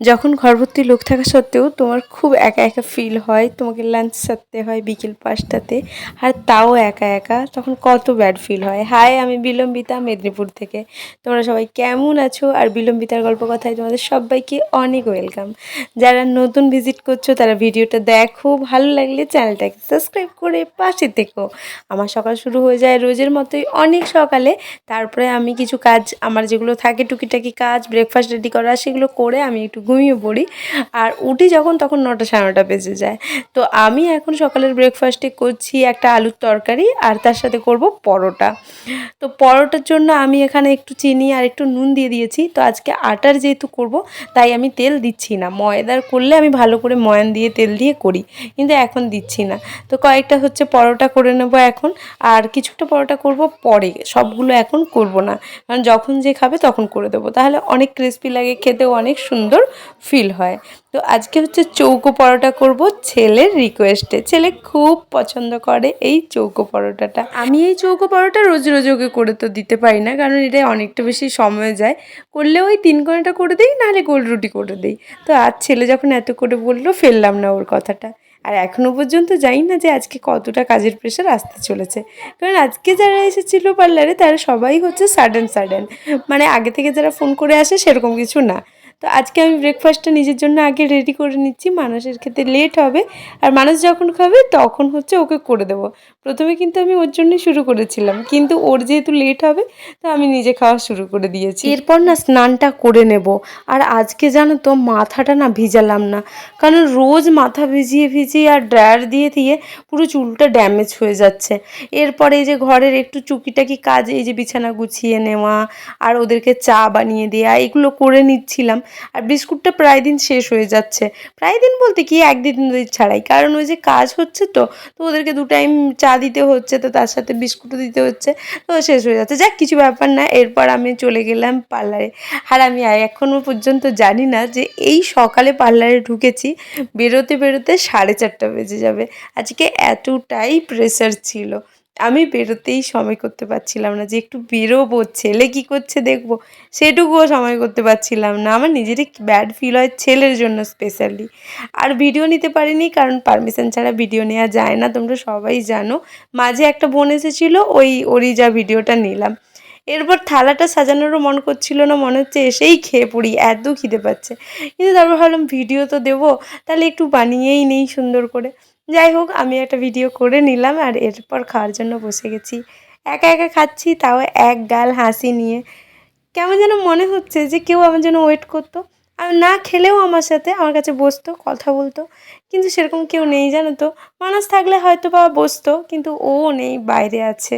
যখন ঘরভর্তি লোক থাকা সত্ত্বেও তোমার খুব একা একা ফিল হয়, তোমাকে লাঞ্চ সারতে হয় বিকেল পাঁচটাতে, আর তাও একা একা, তখন কত ব্যাড ফিল হয়। হাই আমি বিলম্বিতা মেদিনীপুর থেকে। তোমরা সবাই কেমন আছো? আর বিলম্বিতার গল্প কথায় তোমাদের সবাইকে অনেক ওয়েলকাম যারা নতুন ভিজিট করছ, তারা ভিডিওটা দেখো। ভালো লাগলে চ্যানেলটাকে সাবস্ক্রাইব করে পাশে থেকো। আমার সকাল শুরু হয়ে যায় রোজের মতোই অনেক সকালে। তারপরে আমি কিছু কাজ, আমার যেগুলো থাকে টুকিটাকি কাজ ব্রেকফাস্ট রেডি করা, সেগুলো করে আমি একটু ঘুমিয়ে পড়ি। আর উঠি যখন, তখন নটা সাড়ে নটা বেজে যায়। তো আমি এখন সকালের ব্রেকফাস্টে করছি একটা আলুর তরকারি আর তার সাথে করব পরোটা। তো পরোটার জন্য আমি এখানে একটু চিনি আর একটু নুন দিয়ে দিয়েছি। তো আজকে আটার যেহেতু করব, তাই আমি তেল দিচ্ছি না। ময়দার করলে আমি ভালো করে ময়ান দিয়ে তেল দিয়ে করি, কিন্তু এখন দিচ্ছি না। তো কয়েকটা হচ্ছে পরোটা করে নেব এখন। আর কিছুটা পরোটা করব পরে। সবগুলো এখন করব না। কারণ যখন যে খাবে তখন করে দেবো। তাহলে অনেক ক্রিস্পি লাগে, খেতেও অনেক সুন্দর। ফিল হয়। তো আজকে হচ্ছে চৌকো পরোটা করব ছেলের রিকোয়েস্টে ছেলে খুব পছন্দ করে এই চৌকো পরোটাটা। আমি এই চৌকো পরোটা রোজ রোজ ওকে করে তো দিতে পারি না, কারণ এটা অনেকটা বেশি সময় যায়। করলে ওই তিন ঘণ্টা করে দিই, নাহলে গোল রুটি করে দিই। তো আজ ছেলে যখন এত করে বলল, ফেললাম না ওর কথাটা। আর এখনও পর্যন্ত জানি না যে আজকে কতটা কাজের প্রেশার আসতে চলেছে। কারণ আজকে যারা এসেছিল পার্লারে তারা সবাই হচ্ছে সাডেন সাডেন মানে আগে থেকে যারা ফোন করে আসে, সেরকম কিছু না। তো আজকে আমি ব্রেকফাস্টটা নিজের জন্য আগে রেডি করে নিচ্ছি। মানুষের খেতে লেট হবে। আর মানুষ যখন খাবে, তখন হচ্ছে ওকে করে দেবো। প্রথমে কিন্তু আমি ওর জন্যই শুরু করেছিলাম। কিন্তু ওর যেহেতু লেট হবে, তো আমি নিজে খাওয়া শুরু করে দিয়েছি। এরপর না স্নানটা করে নেব। আর আজকে জানো তো, মাথাটা না ভিজালাম না। কারণ রোজ মাথা ভিজিয়ে ভিজিয়ে আর ড্রায়ার দিয়ে দিয়ে পুরো চুলটা ড্যামেজ হয়ে যাচ্ছে। এরপরে এই যে ঘরের একটু চুকিটাকি কাজ, এই যে বিছানা গুছিয়ে নেওয়া, আর ওদেরকে চা বানিয়ে দেওয়া এগুলো করে নিচ্ছিলাম। আর বিস্কুটটা প্রায় দিন শেষ হয়ে যাচ্ছে। প্রায় দিন বলতে কি, একদিন দুদিন ছাড়াই। কারণ ওই যে কাজ হচ্ছে তো তো ওদেরকে দু টাইম চা দিতে হচ্ছে, তো তার সাথে বিস্কুটও দিতে হচ্ছে, তো শেষ হয়ে যাচ্ছে। যাক, কিছু ব্যাপার না, এরপর আমি চলে গেলাম পার্লারে। আর আমি এখনও পর্যন্ত জানি না যে এই সকালে পার্লারে ঢুকেছি, বেরোতে বেরোতে সাড়ে চারটা বেজে যাবে। আজকে এতটাই প্রেশার ছিল। আমি বেরোতেই সময় করতে পারছিলাম না যে একটু বেরোবো, ছেলে কি করছে দেখব, সেটুকুও সময় করতে পারছিলাম না। আমার নিজেরই ব্যাড ফিল হয় ছেলের জন্য স্পেশালি আর ভিডিও নিতে পারিনি কারণ পারমিশন ছাড়া ভিডিও নেওয়া যায় না, তোমরা সবাই জানো। মাঝে একটা বোন এসেছিল, ওই ওরই যা ভিডিওটা নিলাম। এরপর থালাটা সাজানোরও মন করছিল না, মনে হচ্ছে এসেই খেয়ে পড়ি, এত খিদে পাচ্ছে। কিন্তু তারপর ভাবলাম ভিডিও তো দেবো, তাহলে একটু বানিয়েই নেই সুন্দর করে। যাই হোক, আমি একটা ভিডিও করে নিলাম আর এরপর খাওয়ার জন্য বসে গেছি। একা একা খাচ্ছি, তাও এক গাল হাসি নিয়ে। কেমন যেন মনে হচ্ছে যে কেউ আমার জন্য ওয়েট করতো। আর না খেলেও আমার সাথে, আমার কাছে বসতো, কথা বলতো। কিন্তু সেরকম কেউ নেই, জানো তো? মানুষ থাকলে হয়তো বা বসতো, কিন্তু ও নেই, বাইরে আছে।